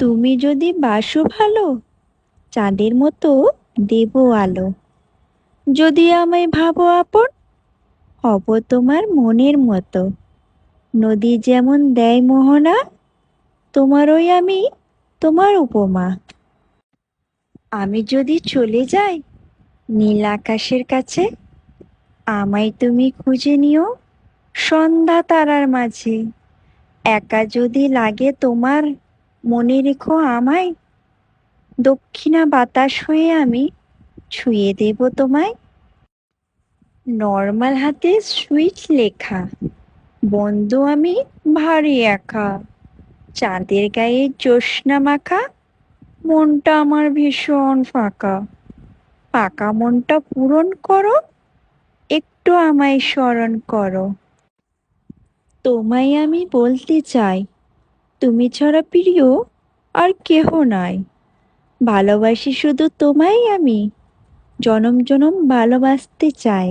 তুমি যদি বাসো ভালো, চাঁদের মতো দেব আলো। যদি আমায় ভাবো আপন, হব তোমার মনের মতো। নদী যেমন দেয় মোহনা তোমার ওই আমি তোমার উপমা। আমি যদি চলে যাই নীল আকাশের কাছে, আমায় তুমি খুঁজে নিও সন্ধ্যা তারার মাঝে। একা যদি লাগে তোমার মনে রেখো আমায়। দক্ষিণা বাতাস হয়ে আমি ছুঁয়ে দেব তোমায়। নর্মাল হাতে সুইচ লেখা, বন্ধু আমি ভারী একা চাঁদের গায়ে জ্যোৎস্না মাখা, মনটা আমার ভীষণ ফাঁকা। ফাঁকা মনটা পূরণ করো, একটু আমায় স্মরণ করো। তোমায় আমি বলতে চাই তুমি ছাড়া প্রিয় আর কেহ নাই। ভালোবাসি শুধু তোমায় আমি। জনম জনম ভালোবাসতে চাই।